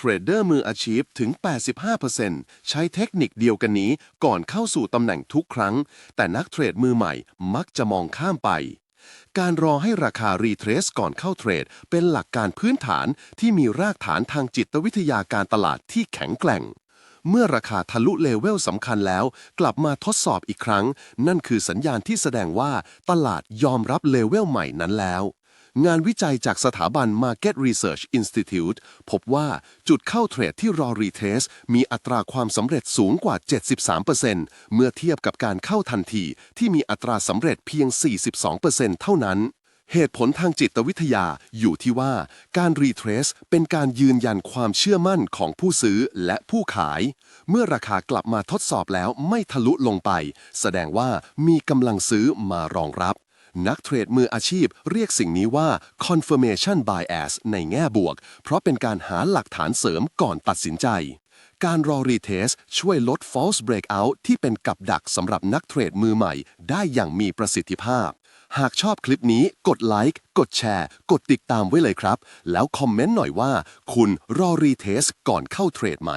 เทรดเดอร์มืออาชีพถึง 85%ใช้เทคนิคเดียวกันนี้ก่อนเข้าสู่ตำแหน่งทุกครั้ง แต่นักเทรดมือใหม่มักจะมองข้ามไป การรอให้ราคารีเทรสก่อนเข้าเทรด เป็นหลักการพื้นฐานที่มีรากฐานทางจิตวิทยาการตลาดที่แข็งแกร่งเมื่อราคาทะลุเลเวลสำคัญแล้ว กลับมาทดสอบอีกครั้ง นั่นคือสัญญาณที่แสดงว่าตลาดยอมรับเลเวลใหม่นั้นแล้ว งานวิจัยจากสถาบัน Market Research Institute พบว่าจุดเข้าเทรดที่รอรีเทส มีอัตราความสำเร็จสูงกว่า 73%เมื่อเทียบกับการเข้าทันทีที่มีอัตราสำเร็จเพียง 42%เท่านั้น เหตุผลทางจิตวิทยาอยู่ที่ว่า การรีเทรสเป็นการยืนยันความเชื่อมั่นของผู้ซื้อและผู้ขาย เมื่อราคากลับมาทดสอบแล้วไม่ทะลุลงไป แสดงว่ามีกำลังซื้อมารองรับ นักเทรดมืออาชีพเรียกสิ่งนี้ว่า confirmation bias ในแง่บวก เพราะเป็นการหาหลักฐานเสริมก่อนตัดสินใจ การรอรีเทสช่วยลด false breakout ที่เป็นกับดักสำหรับนักเทรดมือใหม่ ได้อย่างมีประสิทธิภาพ หากชอบคลิปนี้กดไลค์กดแชร์ กดติดตามไว้เลยครับ แล้วคอมเมนต์หน่อยว่า คุณรอรีเทสก่อนเข้าเทรดไหม